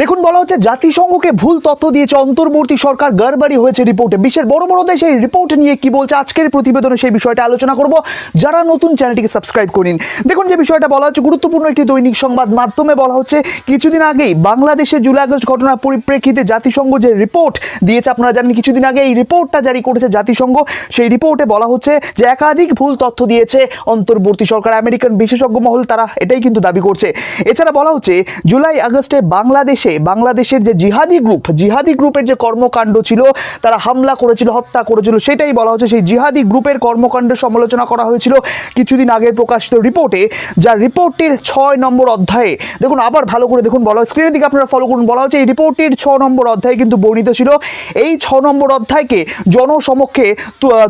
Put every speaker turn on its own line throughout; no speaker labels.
দেখুন, বলা হচ্ছে জাতিসংঘকে ভুল তথ্য দিয়েছে। অন্তর্বর্তী সরকার গড়বাড়ি হয়েছে রিপোর্টে। বিশ্বের বড় বড় দেশ এই রিপোর্ট নিয়ে কি বলছে? আজকের প্রতিবেদনে সেই বিষয়টা আলোচনা করব। যারা নতুন চ্যানেলটিকে সাবস্ক্রাইব করিন, দেখুন যে বিষয়টা বলা হচ্ছে, গুরুত্বপূর্ণ একটি দৈনিক সংবাদ মাধ্যমে বলা হচ্ছে, কিছুদিন আগেই বাংলাদেশে জুলাই আগস্ট ঘটনার পরিপ্রেক্ষিতে জাতিসংঘ যে রিপোর্ট দিয়েছে, আপনারা জানেন কিছুদিন আগে এই রিপোর্টটা জারি করেছে জাতিসংঘ। সেই রিপোর্টে বলা হচ্ছে যে একাধিক ভুল তথ্য দিয়েছে অন্তর্বর্তী সরকার। আমেরিকান বিশেষজ্ঞ মহল তারা এটাই কিন্তু দাবি করছে। এছাড়া বলা হচ্ছে, জুলাই আগস্টে বাংলাদেশে বাংলাদেশের যে জিহাদি গ্রুপ, জিহাদি গ্রুপের যে কর্মকাণ্ড ছিল, তারা হামলা করেছিল, হত্যা করেছিল, সেটাই বলা হচ্ছে। সেই জিহাদি গ্রুপের কর্মকাণ্ডের সমালোচনা করা হয়েছিল কিছুদিন আগে প্রকাশিত রিপোর্টে যা রিপোর্টটির ছয় নম্বর অধ্যায়ে, দেখুন আবার ভালো করে দেখুন বলা স্ক্রিনের দিকে আপনারা ফলো করুন, বলা হচ্ছে এই রিপোর্টটির ছ নম্বর অধ্যায়ে কিন্তু বর্ণিত ছিল। এই ছ নম্বর অধ্যায়কে জনসমক্ষে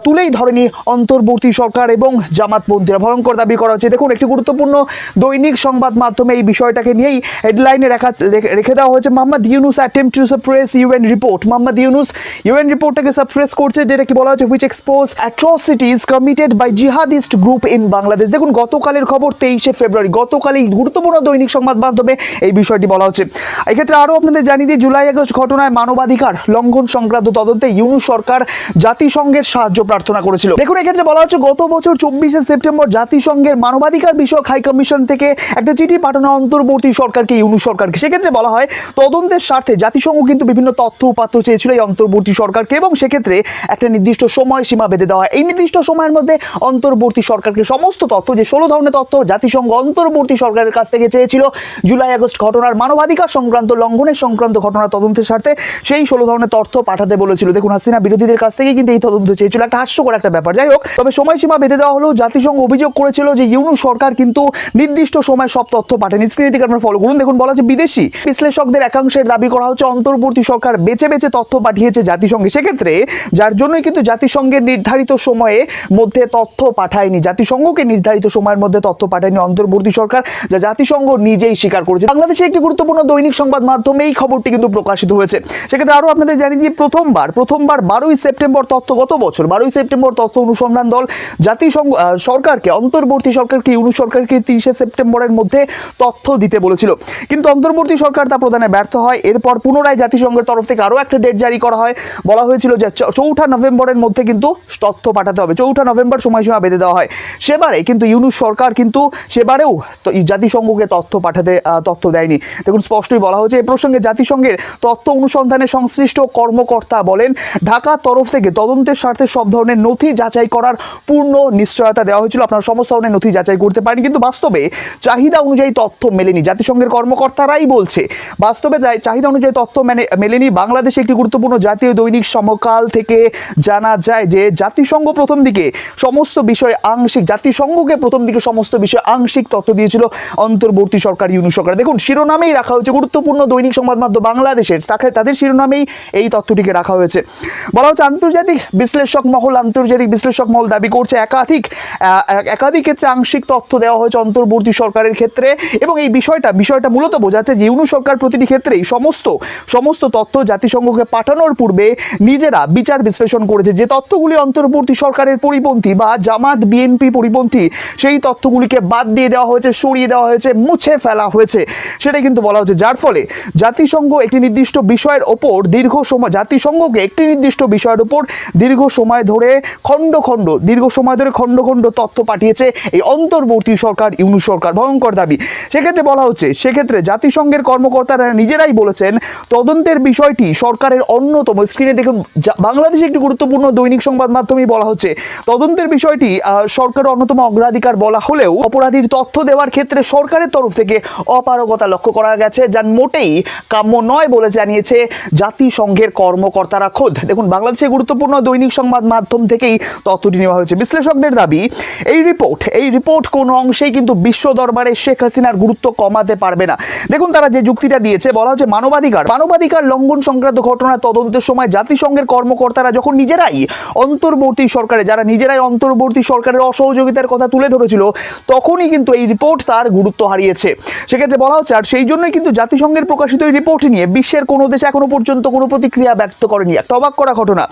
তুলেই ধরেনি অন্তর্বর্তী সরকার এবং জামাতপন্থীরা ভয়ঙ্কর দাবি করা হচ্ছে। দেখুন, একটি গুরুত্বপূর্ণ দৈনিক সংবাদ মাধ্যমে এই বিষয়টাকে নিয়েই হেডলাইনে রেখা, রেখে দেওয়া হয়েছে। Mohammad Yunus attempt to suppress UN report Mohammad Yunus UN রিপোর্টটাকে suppress করছে, যেটা কি বলা হচ্ছে which expose atrocities committed by jihadist group in Bangladesh দেখুন, গতকালের খবর তেইশে ফেব্রুয়ারি গতকাল এই গুরুত্বপূর্ণ দৈনিক সংবাদ মাধ্যমে এই বিষয়টি বলা হচ্ছে। এক্ষেত্রে আরও আপনাদের জানিয়ে দিই, জুলাই আগস্ট ঘটনায় মানবাধিকার লঙ্ঘন সংক্রান্ত তদন্তে ইউনুস সরকার জাতিসংঘের সাহায্য প্রার্থনা করেছিল। দেখুন, এক্ষেত্রে বলা হচ্ছে, গত বছর চব্বিশে সেপ্টেম্বর জাতিসংঘের মানবাধিকার বিষয়ক হাই কমিশন থেকে একটা চিঠি পাঠানো অন্তর্বর্তী সরকারকে, ইউনুস সরকারকে। সেক্ষেত্রে বলা হয় তদন্তের স্বার্থে জাতিসংঘ কিন্তু বিভিন্ন তথ্য উপাত্ত চেয়েছিল এই অন্তর্বর্তী সরকারকে এবং সেক্ষেত্রে একটা নির্দিষ্ট সময়সীমা বেঁধে দেওয়া এই নির্দিষ্ট সময়ের মধ্যে অন্তর্বর্তী সরকারকে সমস্ত তথ্য, যে ষোলো ধরনের তথ্য জাতিসংঘ অন্তর্বর্তী সরকারের কাছ থেকে চেয়েছিল, জুলাই, আগস্ট ঘটনার মানবাধিকার সংক্রান্ত, লঙ্ঘনের সংক্রান্ত ঘটনা তদন্তের স্বার্থে সেই ষোলো ধরনের তথ্য পাঠাতে বলেছিল। দেখুন, হাসিনা বিরোধীদের কাছ থেকে কিন্তু এই তদন্ত চেয়েছিল। একটা হাস্যকর একটা ব্যাপার। যাই হোক, তবে সময়সীমা বেঁধে দেওয়া হলো জাতিসংঘ অভিযোগ করেছিল যে ইউনু সরকার কিন্তু নির্দিষ্ট সময় সব তথ্য পাঠায়নি। স্ক্রিনে থেকে আপনারা ফলো করুন। দেখুন, বলা হচ্ছে বিদেশি বিশ্লেষকদের একাংশের দাবি করা হচ্ছে অন্তর্বর্তী সরকার বেছে বেছে তথ্য পাঠিয়েছে জাতিসংঘে। সেক্ষেত্রে যার জন্যই কিন্তু জাতিসংঘের নির্ধারিত সময়ে মধ্যে তথ্য পাঠায়নি। জাতিসংঘকে নির্ধারিত সময়ের মধ্যে তথ্য পাঠায়নি অন্তর্বর্তী সরকার, যা জাতিসংঘ নিজেই স্বীকার করেছে। বাংলাদেশে একটি গুরুত্বপূর্ণ দৈনিক সংবাদ মাধ্যমে এই খবরটি কিন্তু প্রকাশিত হয়েছে। সেক্ষেত্রে আরও আপনাদের জানিয়ে দিয়ে প্রথমবার প্রথমবার বারোই সেপ্টেম্বর তথ্য গত বছর, বারোই সেপ্টেম্বর তথ্য অনুসন্ধান দল জাতিসংঘ সরকারকে, অন্তর্বর্তী সরকারকে ইউনু সরকারকে তিরিশে সেপ্টেম্বরের মধ্যে তথ্য দিতে বলেছিল। কিন্তু অন্তর্বর্তী সরকার তা প্রদানে ব্যর্থ হয়। এরপর পুনরায় জাতিসংঘের তরফ থেকে আরও একটা ডেট জারি করা হয়। বলা হয়েছিল যে চৌঠা নভেম্বরের মধ্যে কিন্তু তথ্য পাঠাতে হবে। চৌঠা নভেম্বর সময়সীমা বেঁধে দেওয়া হয়। সেবারে কিন্তু ইউনুস সরকার কিন্তু সেবারেও জাতিসংঘকে তথ্য পাঠাতে তথ্য দেয়নি। দেখুন, স্পষ্টই বলা হয়েছে, এ প্রসঙ্গে জাতিসংঘের তথ্য অনুসন্ধানে সংশ্লিষ্ট কর্মকর্তা বলেন ঢাকা তরফ থেকে তদন্তের স্বার্থে সব ধরনের নথি যাচাই করার পূর্ণ নিশ্চয়তা দেওয়া হয়েছিল। আপনারা সমস্ত ধরনের নথি যাচাই করতে পারেন, কিন্তু বাস্তবে চাহিদা অনুযায়ী তথ্য মেলেনি। জাতিসংঘের কর্মকর্তারাই বলছে বাস্তবে চাহিদা অনুযায়ী তথ্য মেনে মেলেনি। বাংলাদেশে একটি গুরুত্বপূর্ণ জাতীয় দৈনিক সমকাল থেকে জানা যায় যে, জাতিসংঘ প্রথম দিকে সমস্ত বিষয়ে আংশিক জাতিসংঘকে প্রথম দিকে সমস্ত বিষয়ে আংশিক তথ্য দিয়েছিল অন্তর্বর্তী সরকার ইউনু সরকার। দেখুন, শিরোনামেই রাখা হয়েছে গুরুত্বপূর্ণ দৈনিক সংবাদ মাধ্যম বাংলাদেশের। তাকে- তাদের শিরোনামেই এই তথ্যটিকে রাখা হয়েছে। বলা হচ্ছে, আন্তর্জাতিক বিশ্লেষক মহল আন্তর্জাতিক বিশ্লেষক মহল দাবি করছে, একাধিক একাধিক ক্ষেত্রে আংশিক তথ্য দেওয়া হয়েছে অন্তর্বর্তী সরকারের ক্ষেত্রে এবং এই বিষয়টা বিষয়টা মূলত বোঝাচ্ছে যে ইউনু সরকার প্রতিটি ক্ষেত্রেই সমস্ত সমস্ত তথ্য জাতিসংঘকে পাঠানোর পূর্বে নিজেরা বিচার বিশ্লেষণ করেছে। যে তথ্যগুলি অন্তর্বর্তী সরকারের পরিপন্থী বা জামাত, বিএনপি পরিপন্থী, সেই তথ্যগুলিকে বাদ দিয়ে দেওয়া হয়েছে, সরিয়ে দেওয়া হয়েছে, মুছে ফেলা হয়েছে। সেটাই কিন্তু বলা হচ্ছে যার ফলে জাতিসংঘ একটি নির্দিষ্ট বিষয়ের ওপর দীর্ঘ সময়, জাতিসংঘকে একটি নির্দিষ্ট বিষয়ের ওপর দীর্ঘ সময় ধরে খণ্ড খণ্ড, দীর্ঘ সময় ধরে খণ্ড খণ্ড তথ্য পাঠিয়েছে এই অন্তর্বর্তী সরকার ইউনু সরকার, ভয়ঙ্কর দাবি। সেক্ষেত্রে বলা হচ্ছে, সেক্ষেত্রে জাতিসংঘের কর্মকর্তারা নিজেরাই বলেছেন, তদন্তের বিষয়টি সরকারের অন্যতম স্ক্রিনে দেখুন বাংলাদেশে একটি গুরুত্বপূর্ণ দৈনিক সংবাদ মাধ্যমেই বলা হচ্ছে। তদন্তের বিষয়টি সরকারের অন্যতম অগ্রাধিকার বলা হলেও অপরাধীর তথ্য দেওয়ার ক্ষেত্রে সরকারের তরফ থেকে অপারগতা লক্ষ্য করা গেছে, যার মোটেই কাম্য নয় বলে জানিয়েছে জাতিসংঘের কর্মকর্তারা খোদ। দেখুন বাংলাদেশের গুরুত্বপূর্ণ দৈনিক সংবাদ মাধ্যম থেকেই তথ্যটি নেওয়া হয়েছে। বিশ্লেষকদের দাবি, এই রিপোর্ট এই রিপোর্ট কোনো অংশেই কিন্তু বিশ্ব দরবারে শেখ হাসিনার গুরুত্ব কমাতে পারবে না। দেখুন, তারা যে যুক্তিটা দিয়েছে, বলা হচ্ছে মানবাধিকার। মানবাধিকার লঙ্ঘন সংক্রান্ত ঘটনা তদন্তের সময় জাতিসংঘের কর্মকর্তারা যখন নিজেরাই অন্তর্বর্তী সরকারে, যারা নিজেরাই অন্তর্বর্তী সরকারের অসহযোগিতার কথা তুলে ধরেছিল, তখনই কিন্তু এই রিপোর্ট তার গুরুত্ব হারিয়েছে। সেক্ষেত্রে বলা হচ্ছে, আর সেই জন্যই কিন্তু জাতিসংঘের প্রকাশিত এই রিপোর্ট নিয়ে বিশ্বের কোনো দেশ এখনও পর্যন্ত কোনো প্রতিক্রিয়া ব্যক্ত করেনি। একটা অবাক করা ঘটনা।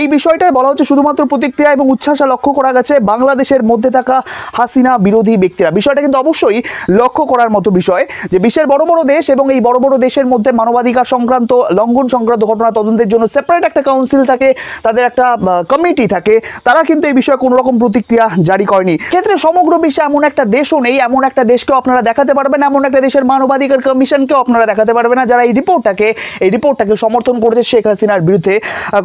এই বিষয়টায় বলা হচ্ছে, শুধুমাত্র প্রতিক্রিয়া এবং উচ্ছ্বাসা লক্ষ্য করা গেছে বাংলাদেশের মধ্যে থাকা হাসিনা বিরোধী ব্যক্তিরা। বিষয়টা কিন্তু অবশ্যই লক্ষ্য করার মতো বিষয় যে বিশ্বের বড় বড় দেশ এবং এই বড় বড় দেশের মধ্যে মানবাধিকার সংক্রান্ত, লঙ্ঘন সংক্রান্ত ঘটনা তদন্তের জন্য সেপারেট একটা কাউন্সিল থাকে, তাদের একটা কমিটি থাকে, তারা কিন্তু এই বিষয়ে কোনো রকম প্রতিক্রিয়া জারি করেনি। ক্ষেত্রে সমগ্র বিশ্বে এমন একটা দেশও নেই, এমন একটা দেশকেও আপনারা দেখাতে পারবেন, এমন একটা দেশের মানবাধিকার কমিশনকেও আপনারা দেখাতে পারবেন না, যারা এই রিপোর্টটাকে এই রিপোর্টটাকে সমর্থন করেছে শেখ হাসিনার বিরুদ্ধে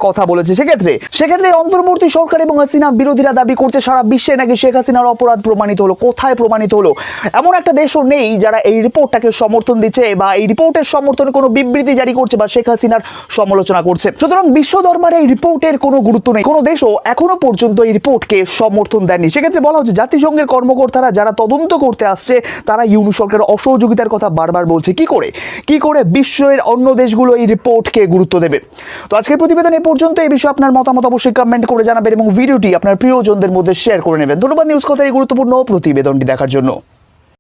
কথা বলেছে। সেক্ষেত্রে সেক্ষেত্রে অন্তর্বর্তী সরকার এবং হাসিনা বিরোধীরা দাবি করছে, সারা বিশ্বে নাকি শেখ হাসিনার অপরাধ প্রমাণিত হলো, কোথায় প্রমাণিত হলো? এমন একটা দেশও নেই যারা এই রিপোর্টটাকে সমর্থন দিচ্ছে বা এই রিপোর্টের সমর্থনে কোনো বিবৃতি জারি করছে বা শেখ হাসিনার সমালোচনা করছে। সুতরাং বিশ্ব দরবারে এই রিপোর্টের কোনো গুরুত্ব নেই। কোনো দেশও এখনও পর্যন্ত এই রিপোর্টকে সমর্থন দেয়নি। সেক্ষেত্রে বলা হচ্ছে, জাতিসংঘের কর্মকর্তারা যারা তদন্ত করতে আসছে, তারা ইউনু সরকারের অসহযোগিতার কথা বারবার বলছে। কি করে? কি করে বিশ্বের অন্য দেশগুলো এই রিপোর্টকে গুরুত্ব দেবে? তো আজকের প্রতিবেদন এ পর্যন্ত। এই বিষয়ে আপনার মতামত অবশ্যই কমেন্ট করে জানাবেন এবং ভিডিওটি আপনার প্রিয়জনদের মধ্যে শেয়ার করে নেবেন। ধন্যবাদ নিউজ কথা এই গুরুত্বপূর্ণ প্রতিবেদনটি দেখার জন্য।